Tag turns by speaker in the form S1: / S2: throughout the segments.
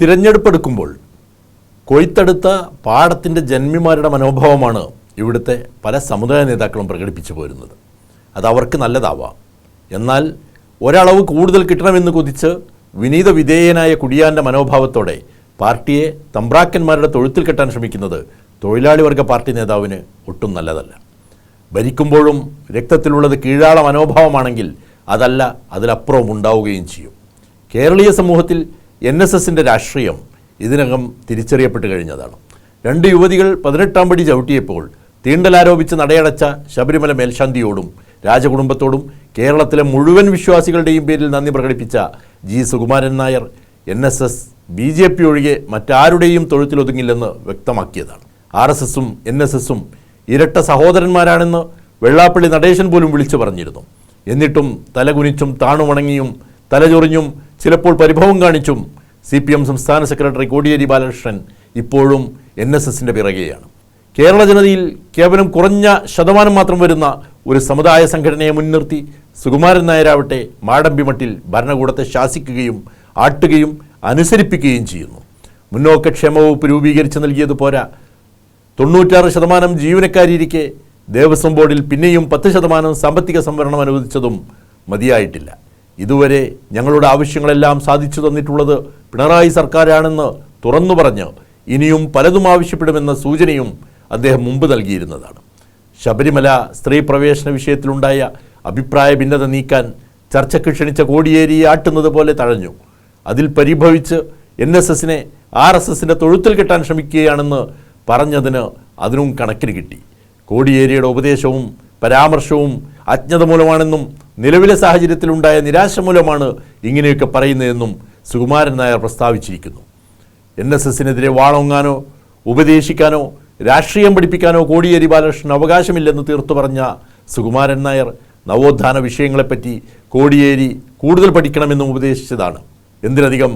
S1: തിരഞ്ഞെടുപ്പെടുക്കുമ്പോൾ കൊയ്ത്തെടുത്ത പാടത്തിൻ്റെ ജന്മിമാരുടെ മനോഭാവമാണ് ഇവിടുത്തെ പല സമുദായ നേതാക്കളും പ്രകടിപ്പിച്ചു പോരുന്നത് അത് അവർക്ക് നല്ലതാവാം എന്നാൽ ഒരളവ് കൂടുതൽ കിട്ടണമെന്ന് കൊതിച്ച് വിനീത വിധേയനായ കുടിയാൻ്റെ മനോഭാവത്തോടെ പാർട്ടിയെ തമ്പ്രാക്കന്മാരുടെ തൊഴുത്തിൽ കെട്ടാൻ ശ്രമിക്കുന്നത് തൊഴിലാളി വർഗ പാർട്ടി നേതാവിന് ഒട്ടും നല്ലതല്ല ഭരിക്കുമ്പോഴും രക്തത്തിലുള്ളത് കീഴാള മനോഭാവമാണെങ്കിൽ അതല്ല അതിലപ്പുറവും ഉണ്ടാവുകയും ചെയ്യും കേരളീയ സമൂഹത്തിൽ എൻ എസ് എസിൻ്റെ രാഷ്ട്രീയം ഇതിനകം തിരിച്ചറിയപ്പെട്ട് കഴിഞ്ഞതാണ് രണ്ട് യുവതികൾ പതിനെട്ടാം പടി ചവിട്ടിയപ്പോൾ തീണ്ടലാരോപിച്ച് നടയടച്ച ശബരിമല മേൽശാന്തിയോടും രാജകുടുംബത്തോടും കേരളത്തിലെ മുഴുവൻ വിശ്വാസികളുടെയും പേരിൽ നന്ദി പ്രകടിപ്പിച്ച G Sukumaran Nair N S S B J P ഒഴികെ മറ്റാരുടെയും തൊഴുത്തിലൊതുങ്ങില്ലെന്ന് വ്യക്തമാക്കിയതാണ് ആർ എസ് എസും എൻ എസ് എസും ഇരട്ട സഹോദരന്മാരാണെന്ന് വെള്ളാപ്പള്ളി നടേശൻ പോലും വിളിച്ചു പറഞ്ഞിരുന്നു എന്നിട്ടും തലകുനിച്ചും താണുമണങ്ങിയും തലചൊറിഞ്ഞും ചിലപ്പോൾ പരിഭവം കാണിച്ചും സി പി എം സംസ്ഥാന സെക്രട്ടറി കോടിയേരി ബാലകൃഷ്ണൻ ഇപ്പോഴും എൻ എസ് എസിൻ്റെ പിറകെയാണ് കേരള ജനതയിൽ കേവലം കുറഞ്ഞ ശതമാനം മാത്രം വരുന്ന ഒരു സമുദായ സംഘടനയെ മുൻനിർത്തി സുകുമാരൻ നായരാവട്ടെ മാടമ്പിമട്ടിൽ ഭരണകൂടത്തെ ശാസിക്കുകയും ആട്ടുകയും അനുസരിപ്പിക്കുകയും ചെയ്യുന്നു മുന്നോക്ക ക്ഷേമ വകുപ്പ് രൂപീകരിച്ച് നൽകിയത് പോരാ തൊണ്ണൂറ്റാറ് ശതമാനം ജീവനക്കാരിയിരിക്കെ ദേവസ്വം ബോർഡിൽ പിന്നെയും പത്ത് ശതമാനം സാമ്പത്തിക സംവരണം അനുവദിച്ചതും മതിയായിട്ടില്ല ഇതുവരെ ഞങ്ങളുടെ ആവശ്യങ്ങളെല്ലാം സാധിച്ചു തന്നിട്ടുള്ളത് പിണറായി സർക്കാരാണെന്ന് തുറന്നു പറഞ്ഞ് ഇനിയും പലതും ആവശ്യപ്പെടുമെന്ന സൂചനയും അദ്ദേഹം മുമ്പ് നൽകിയിരുന്നതാണ് ശബരിമല സ്ത്രീ പ്രവേശന വിഷയത്തിലുണ്ടായ അഭിപ്രായ ഭിന്നത നീക്കാൻ ചർച്ചയ്ക്ക് ക്ഷണിച്ച കോടിയേരി ആട്ടുന്നത് പോലെ തഴഞ്ഞു അതിൽ പരിഭവിച്ച് എൻ എസ് എസിനെ ആർ എസ് എസിൻ്റെ തൊഴുത്തിൽ കെട്ടാൻ ശ്രമിക്കുകയാണെന്ന് പറഞ്ഞതിന് അതിനും കണക്കിന് കിട്ടി കോടിയേരിയുടെ ഉപദേശവും പരാമർശവും അജ്ഞത മൂലമാണെന്നും നിലവിലെ സാഹചര്യത്തിലുണ്ടായ നിരാശ മൂലമാണ് ഇങ്ങനെയൊക്കെ പറയുന്നതെന്നും സുകുമാരൻ നായർ പ്രസ്താവിച്ചിരിക്കുന്നു എൻ എസ് എസിനെതിരെ വാളൊങ്ങാനോ ഉപദേശിക്കാനോ രാഷ്ട്രീയം പഠിപ്പിക്കാനോ കോടിയേരി ബാലകൃഷ്ണൻ അവകാശമില്ലെന്ന് തീർത്തു പറഞ്ഞ സുകുമാരൻ നായർ നവോത്ഥാന വിഷയങ്ങളെപ്പറ്റി കോടിയേരി കൂടുതൽ പഠിക്കണമെന്നും ഉപദേശിച്ചതാണ് എന്തിനധികം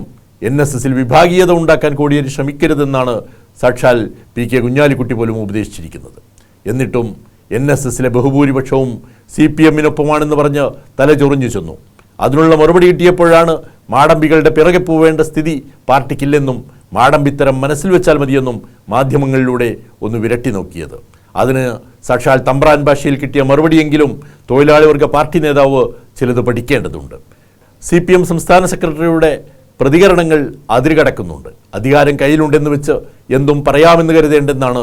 S1: എൻ എസ് എസിൽ വിഭാഗീയത ഉണ്ടാക്കാൻ കോടിയേരി ശ്രമിക്കരുതെന്നാണ് സാക്ഷാൽ പി കെ കുഞ്ഞാലിക്കുട്ടി പോലും ഉപദേശിച്ചിരിക്കുന്നത് എന്നിട്ടും എൻ എസ് എസിലെ ബഹുഭൂരിപക്ഷവും സി പി എമ്മിനൊപ്പമാണെന്ന് പറഞ്ഞ് തല ചൊറിഞ്ഞു ചെന്നു അതിനുള്ള മറുപടി കിട്ടിയപ്പോഴാണ് മാടമ്പികളുടെ പിറകെ പോവേണ്ട സ്ഥിതി പാർട്ടിക്കില്ലെന്നും മാടമ്പിത്തരം മനസ്സിൽ വെച്ചാൽ മതിയെന്നും മാധ്യമങ്ങളിലൂടെ ഒന്ന് വിരട്ടി നോക്കിയത് അതിന് സാക്ഷാൽ തമ്പ്രാൻ ഭാഷയിൽ കിട്ടിയ മറുപടിയെങ്കിലും വർഗ പാർട്ടി നേതാവ് ചിലത് പഠിക്കേണ്ടതുണ്ട് സി പി എം സംസ്ഥാന സെക്രട്ടറിയുടെ പ്രതികരണങ്ങൾ അതിരുകടക്കുന്നുണ്ട് അധികാരം കയ്യിലുണ്ടെന്ന് വെച്ച് എന്തും പറയാമെന്ന് കരുതേണ്ടെന്നാണ്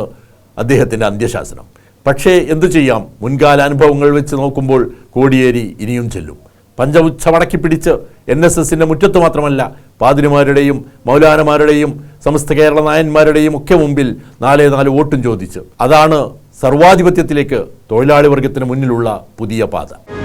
S1: അദ്ദേഹത്തിൻ്റെ അന്ത്യശാസനം പക്ഷേ എന്തു ചെയ്യാം മുൻകാല അനുഭവങ്ങൾ വെച്ച് നോക്കുമ്പോൾ കോടിയേരി ഇനിയും ചെല്ലും പഞ്ചവുച്ച മടക്കി പിടിച്ച് എൻ എസ് എസിൻ്റെ മുറ്റത്ത് മാത്രമല്ല പാതിരിമാരുടെയും മൗലാനമാരുടെയും സമസ്ത കേരള നായന്മാരുടെയും ഒക്കെ മുമ്പിൽ നാലേ നാല് വോട്ടും ചോദിച്ച് അതാണ് സർവാധിപത്യത്തിലേക്ക് തൊഴിലാളി വർഗത്തിന് മുന്നിലുള്ള പുതിയ പാത